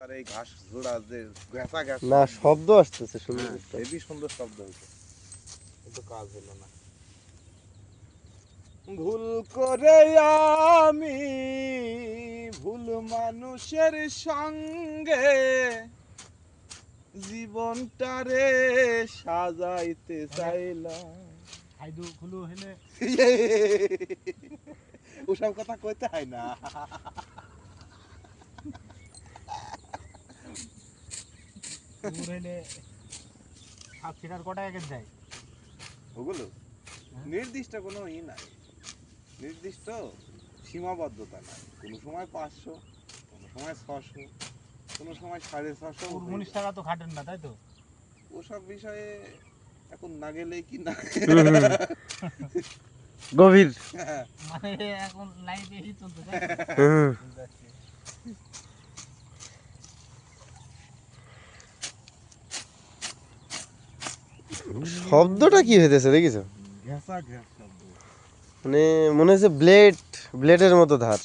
আর এই ঘাস জোড়া যে ঘেঁষা ঘাস না শব্দ আসতেছে সুন্দর হ্যাঁ, হেবি সুন্দর শব্দ কিন্তু কাজ হলো না। ভুল করে আমি ভুল মানুষের সঙ্গে জীবনটারে সাজাইতে চাইলাম। হাইদু খুলু হেলে। ওসব কথা কইতে হয় না। দূর হেলে সাত সিটার কটা একের দেয়? ওগুলো? হ্যাঁ। নির্দিষ্ট কোনো ই নাই। নির্দিষ্ট সীমাবদ্ধতা নাই। কোনো সময় পাঁচশো কোনো সময় ছশো কোনো সময় সাড়ে ছশো উনিশ টাকা তো খাটেন না তাই তো? ওসব বিষয়ে এখন না গেলেই কি না। গভীর। মানে এখন লাইফ বেশি চলতে তাই তো? হুম। শব্দটা কি হইতেছে দেখিছো? মানে মনে হচ্ছে ব্লেড ব্লেডের মতো ধার।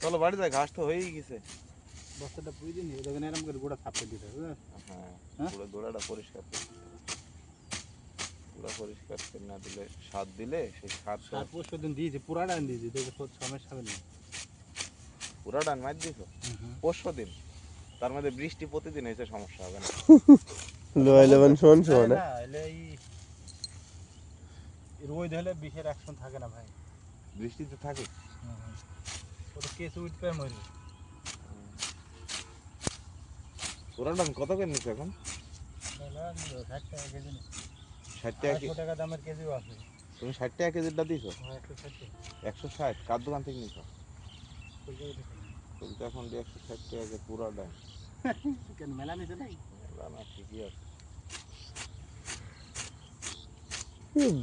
চলো বাড়ি যায় ঘাস তো হয়েই গেছে। বস্তাটা পুই দিন ওখানে এরকম করে গোড়া থাপড়ে দিতে হবে হ্যাঁ হ্যাঁ? পুরো গোড়াটা পরিষ্কার পুরো পরিষ্কার করে না দিলে সার দিলে সেই সার সার পরশু দিন দিয়েছি পুরাটা আন দিয়েছি দেখে সব সমস্যা হবে না। পুরা ডান মার দিছো? পরশু দিন। তার মধ্যে বৃষ্টি প্রতিদিন হয়েছে সমস্যা হবে না। লো ইলেভেন সমান সমান না এলে এই রোদ হলে বিষের অ্যাকশন থাকে না ভাই। বৃষ্টিতে থাকে কেস কত করে নিচ্ছে এখন? ষাট টাকা দামের কেজিও আছে। তুমি ষাট টাকা কেজিটা দিছো? হ্যাঁ, একশো ষাট একশো ষাট? কার দোকান থেকে নিছো? তুমি তো এখন একশো ষাট টাকা যে পুরা ডান কেন মেলা নিতে নাই না ঠিকই আছে।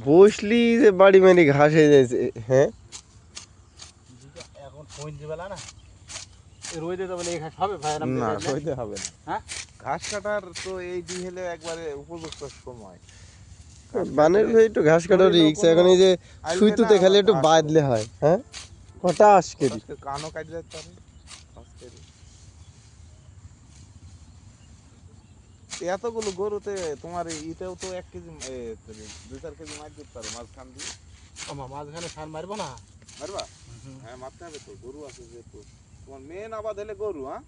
বসলি যে বাড়ি মারি ঘাস হয়ে যাচ্ছে হ্যাঁ? এখন না? রোদে তো বলে এই ঘাস হবে ভাই না দেখলে? হবে না। হ্যাঁ? ঘাস কাটার তো এই ডি হলে একবারে উপযুক্ত সময়। বানের ভাই একটু ঘাস কাটার রিক্স এখন এই যে সুইতুতে খালি একটু বাঁধলে হয় হ্যাঁ? কানও কাটি। এতগুলো গরুতে তোমার ইতেও তো এক কেজি এ, দুই চার কেজি মাছ দিতে পারো মাঝখান দিয়ে। মাঝখানে সার মারবো না? মারবা? হ্যাঁ মারতে হবে তো গরু আছে যেহেতু। তোমার মেন আবাদ হলে গরু হ্যাঁ?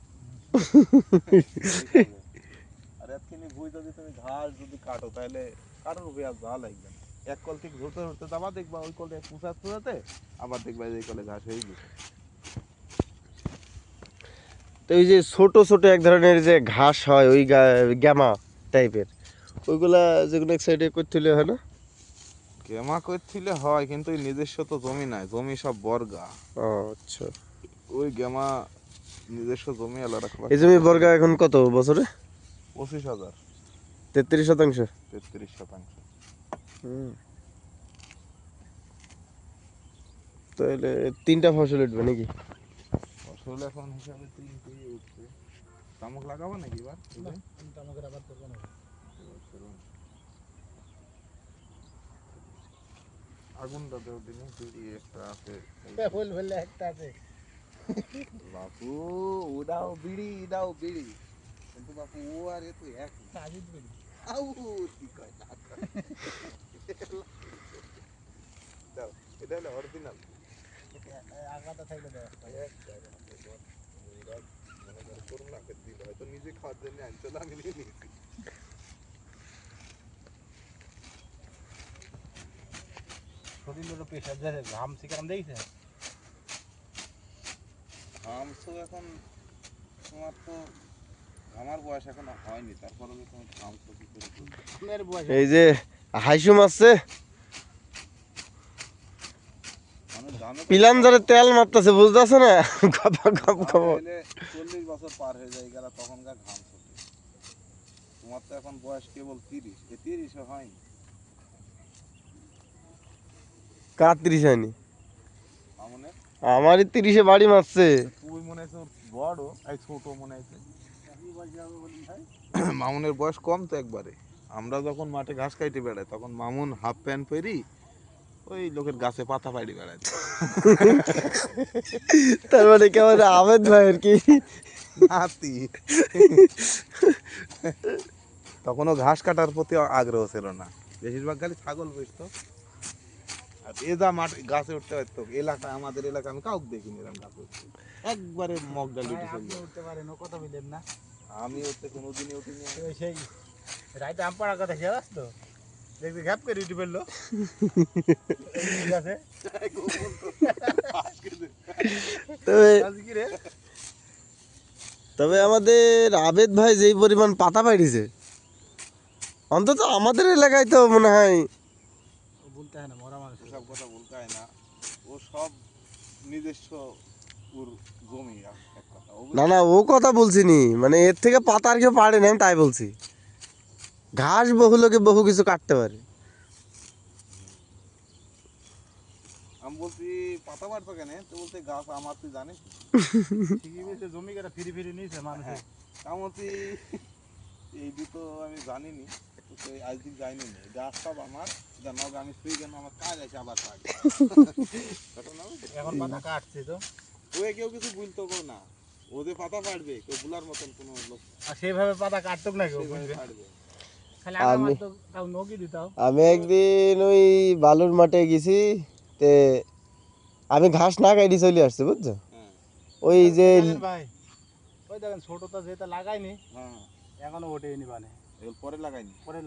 আর এতখানি বুঝ যদি তুমি ঘাস যদি কাটো তাহলে কাটার উপরে আর যা লাগবে এক কল থেকে ধরতে ধরতে যাবা দেখবা ওই কলে পুষা পুষাতে আবার দেখবা এই কলে ঘাস হয়ে গেছে। তো এই যে ছোট ছোট এক ধরনের যে ঘাস হয় ওই গা- গ্যামা টাইপের ওইগুলা যেগুলো এক সাইডে করতে হলে হয় না? কেমা করছিলে হয় কিন্তু ওই নিজস্ব তো জমি নাই জমি সব বর্গা। ও আচ্ছা। ওই গেমা নিজস্ব জমি আলাদা রাখবা এই জমি বর্গা এখন কত বছরে? পঁচিশ হাজার। তেত্রিশ শতাংশ? তেত্রিশ শতাংশ। হুম। তাহলে তিনটা ফসল উঠবে নাকি? ফসল এখন হিসাবে তিনটেই উঠছে তামুক লাগাবো নাকি এবার? না, আমি তো আমাকে আবার করব না। আগুনটা দেও দিনে বিড়ি একটা আছে। ফুল ফেললে একটা আছে। বাপু উদাও বিড়ি দাও বিড়ি। কিন্তু বাপু ও আর এ তো এক তো করি। আউ কি কয় না। দাও এটা হলো অরিজিনাল আগাটা থাকলে দেয় মনে করে করুণাকে দিল হয়তো নিজে খাওয়ার জন্য আনছিল আমি নিয়ে নিয়েছি। শরীরেরও প্রেশার দেখছে? ঘামছো এখন তোমার তো আমার বয়স এখনও হয়নি তারপরে তুমি ঘামছো কি করে এই যে হাইসুম আছে যারে তেল মারতেছে বুঝতেছে না? ঘাম খাব চল্লিশ বছর পার হয়ে যায় গেলা তখনকার ঘাম ছোটে তোমার তো এখন বয়স কেবল তিরিশ এ তিরিশও হয়নি। কার তিরিশ হয়নি? আমারই তিরিশে বাড়ি মারছে। তুই মনে বড় ছোট মনে মামুনের বয়স কম তো একবারে। আমরা যখন মাঠে ঘাস কাইতে বেড়াই তখন মামুন হাফ প্যান্ট পেরি ওই লোকের গাছে পাতা পাড়ি বেড়ায়। তার মানে কেমন আবেদ ভাইয়ের কি? নাতি। তখনও ঘাস কাটার প্রতি আগ্রহ ছিল না। বেশিরভাগ খালি ছাগল বুঝতো আর এ যা মাঠ গাছে উঠতে পারতো এলাকা আমাদের এলাকা আমি কাউকে দেখিনি এরকম গাছে উঠতে। একবারে মগ ডাল উঠে চলবে উঠতে পারেন ও কথা বললেন না। আমি উঠতে কোনোদিনই উঠিনি। সেই রাইতে আম পাড়ার কথা খেয়ে আসতো দেখবি ঘ্যাপ করে উঠে ফেলল তবে তবে আমাদের আবেদ ভাই যেই পরিমাণ পাতা পাইছে অন্তত আমাদের এলাকায় তো মনে হয় বলতে হয় না মরা মানুষ ওসব কথা বলতে হয় না ও সব নিজস্ব জমি না না ও কথা বলছি নি মানে এর থেকে পাতা আর কেউ পারে না আমি তাই বলছি। ঘাস বহু লোকে বহু কিছু কাটতে পারে? আমি বলছি পাতা মারতো কেন? তো বলতে গাছ আমার তুই জানিস? জমি কেটে ফিরি ফিরি নিয়েছে মানুষ হ্যাঁ। আমি বলছি এইটি তো আমি জানিনি। তো সেই আজ দিন যাইনি গাছ সব আমার নগ আমি শুই কেন আমার কাজ আছে আবার কাজ। এখন পাতা কাটছে তো। ও কেউ কিছু বুঝতো না। ও পাতা পাড়বে কেউ বুলার মতন কোনো লোক। আর সেইভাবে পাতা কাটতুক না কেউ পাড়বে। আমি- মারতো তাও নকি দিতাও আমি একদিন ওই বালুর মাঠে গেছি তে আমি ঘাস না কাটি চলে আসছি বুঝছ? হ্যাঁ। ওই যে ওই দেখেন ছোটটা যেটা লাগাইনি হ্যাঁ। এখনও ওঠেনি বানে পরে লাগাইনি। পরে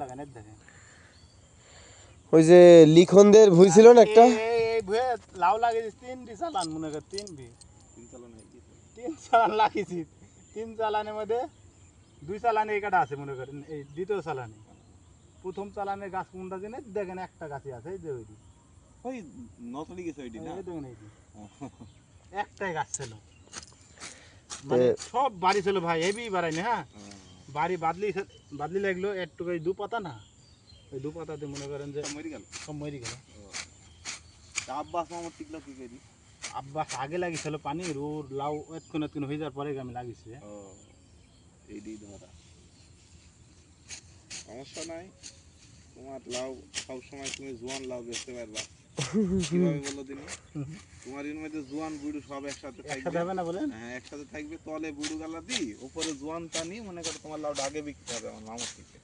ওই যে লিখনদের ভুই ছিল না একটা? এই- ভুয়ে লাউ লাগিয়েছি তিন চালান মনে কর তিন বি। তিন চালান হয়ে তিন চালান লাগিয়েছি তিন চালানের মধ্যে দুই চালানে এই কাটা আছে মনে করেন এই দ্বিতীয় চালানে। প্রথম চালানের গাছ কোনটা জেনে দেখেন একটা গাছই আছে এই যে ওই দি। ওই নতলি গেছে ওইটি না? দেখেন এই একটাই গাছ ছিল। মানে সব বাড়ি ছিল ভাই হেভি বাড়াইনি হ্যাঁ। বাড়ি বাদলি বাদলি লাগল একটু ওই দু পাতা না? ওই দু পাতাতে মনে করেন যে মরে গেল? সব মরি গেল। আব্বাস মামার টিকলো কি করি? আব্বাস আগে লাগিয়েছিল পানি রোর লাউ এতক্ষণ এতক্ষণ হয়ে যাওয়ার পরে আমি লাগিয়েছি। ও এইটাই ধরা। সমস্যা নাই। তোমার লাউ সব সময় তুমি জোয়ান লাউ বেচতে পারবা। কীভাবে বলো দিনি তোমার এর মধ্যে জোয়ান বুড়ো সব একসাথে একসাথে থাকবে হবে না বলেন? হ্যাঁ একসাথে থাকবে তলে বুড়ো গালা দি উপরে জোয়ান টানি মনে করো তোমার লাউটা আগে বিক্রি হবে আমার মামুর থেকে।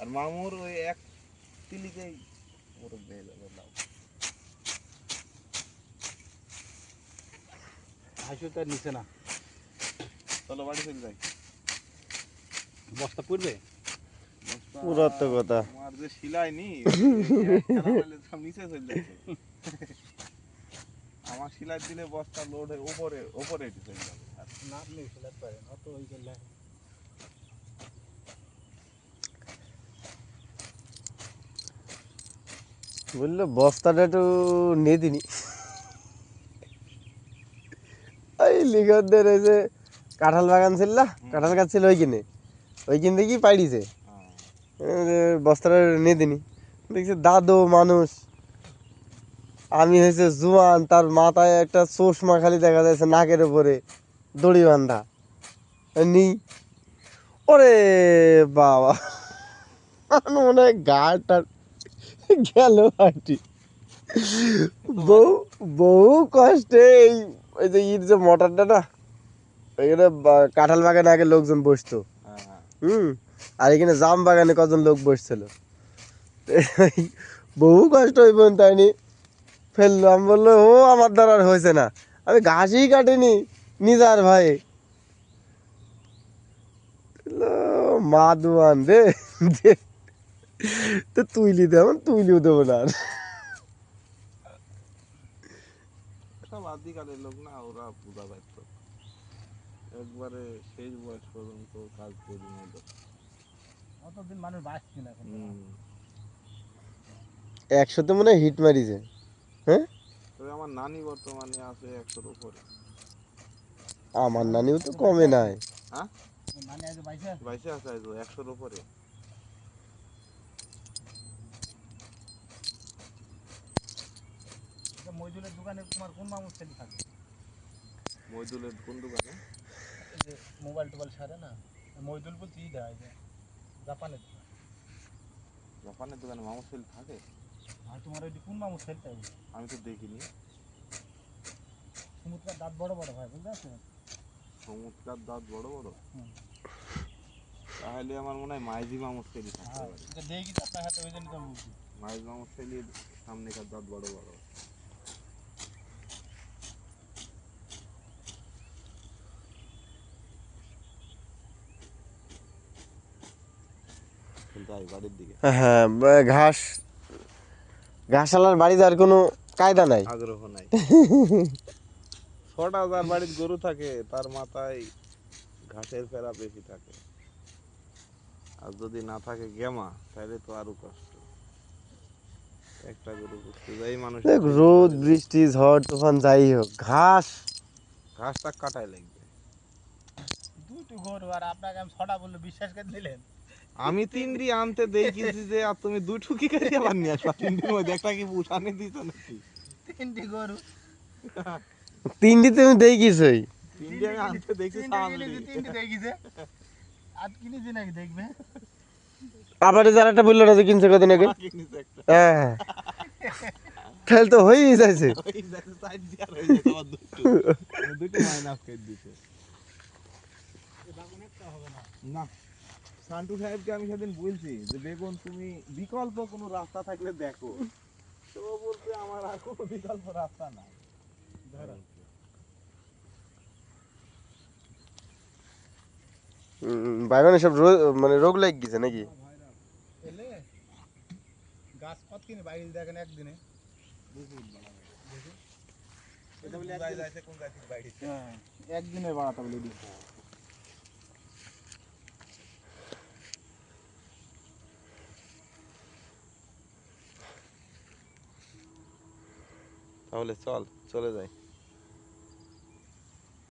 আর মামুর ওই এক তিলিকেই মোরগ দিয়ে যাবে লাউ। হাসু তার নিচে না। চলো বাড়ি চলে যাই। বস্তা পড়বে? পুরার কথা। তোমার যে সিলাই নি নিচে চলে যাচ্ছে। আমার দিলে বস্তা লোড হয়ে উপরে উপরে এটি চলে যাবে। না আপনি ফেলাতে পারেন অত ওই করলে বলল বস্তাটা একটু নিয়ে দিনি। ওই ওই যে কাঁঠাল বাগান ছিল না? কাঁঠাল গাছ ছিল ওইখানে। ওইখান থেকেই পাইছে। বস্তাটা নিয়ে দিনি। দেখছি দাদু মানুষ। আমি হয়েছে জুয়ান তার মাথায় একটা চশমা খালি দেখা যাচ্ছে নাকের উপরে দড়ি বান্ধা নি। ওরে বাবা। মনে হয় গাটা গেল আটি বউ বহু কষ্টে এই ওই যে ইট যে মোটরটা না ওইখানে কাঁঠাল বাগানে আগে লোকজন বসতো। হ্যাঁ হ্যাঁ। হুম। আর এখানে জাম বাগানে কজন লোক বসছিল? বহু কষ্ট পর্যন্ত হয়নি ফেলল, আমি বলল, ও, আমার দ্বারা আর হয়েছে না। আমি ঘাসই কাটিনি নিজার ভাই। মা দুয়ান দে দে। তো তুইলি দে, আমার তুইলিও দেবো না একবারে শেষ বয়স পর্যন্ত কাজ করি না তো। অতদিন মানুষ বাঁচছে না এখন একশোতে মনে হয় হিট মারিছে। হ্যাঁ? তবে আমার নানি বর্তমানে আছে একশোর উপরে। আমার নানিও তো কমে নাই। হ্যাঁ? মানে আজ বাইশে বাইশে আছে? আজ একশোর উপরে। মজুলের দোকানে তোমার কোন মামুর ছেলে থাকে? মইদুলের কোন দোকানে? মোবাইল টোবাইল সারে না বলতে ই দেয় জাপানের দোকান। জাপানের দোকানে মামুর সেল থাকে? আর তোমার ওই কোন মামুর ছেলেটা আমি তো দেখিনি। সমুদ্রের দাঁত বড় বড় ভাই বুঝতে পারছ সমুদ্রার দাঁত বড় বড়? তাহলে আমার মনে হয় মাইজি মামুর সেলই থাকতে হ্যাঁ পারে। দেখি আপনার হাতে ওই জন্য তো বলছি। মাইজ মামুর সেলির সামনেকার দাঁত বড় বড় যাই বাড়ির দিকে হ্যাঁ ঘাস ঘাসালার বাড়ি যাওয়ার কোনো কায়দা নাই। আগ্রহ নাই। ছটা যার বাড়ির গরু থাকে তার মাথায় ঘাসের ফেরা বেশি থাকে। আর যদি না থাকে গেমা তাহলে তো আরও কষ্ট। একটা গরু যাই মানুষ দেখ, রোদ বৃষ্টি ঝড় তুফান যাই হোক ঘাস। ঘাসটা কাটাই লাগবে। দুটো গরু আর আপনাকে আমি ছটা বললে বিশ্বাস করে দিলেন আমি তিনটি আনতে দেখেছি যে আর তুমি দুই ঠুকি করে আবার নিয়ে আসবা। তিনটির মধ্যে একটা কি বুঝানে দিত নাকি? তিনটি গরু। তিনটি তুমি দেখিসই তিনটি আমি আনতে দেখি তিনটে কিনেছি, তিনটে দেখিছে। আর কিনেছি নাকি দেখবে? আবার যারা একটা বলল না যে কিনছে কদিন আগে? হ্যাঁ। তাহলে তো হয়েই যাচ্ছে দুটো। মাইনাস করে দিতে না। সান্টু সাহেবকে আমি সেদিন বলছি যে বেগুন তুমি বিকল্প কোনো রাস্তা থাকলে দেখো। তো বলছে আমার আর কোনো বিকল্প রাস্তা নাই। বাগানে সব মানে রোগ লাগ গেছে নাকি? গাছ কত কিনে বাইরে দেখেন একদিনে। হ্যাঁ একদিনে বাড়াতে বলে দিই তাহলে চল চলে যাই।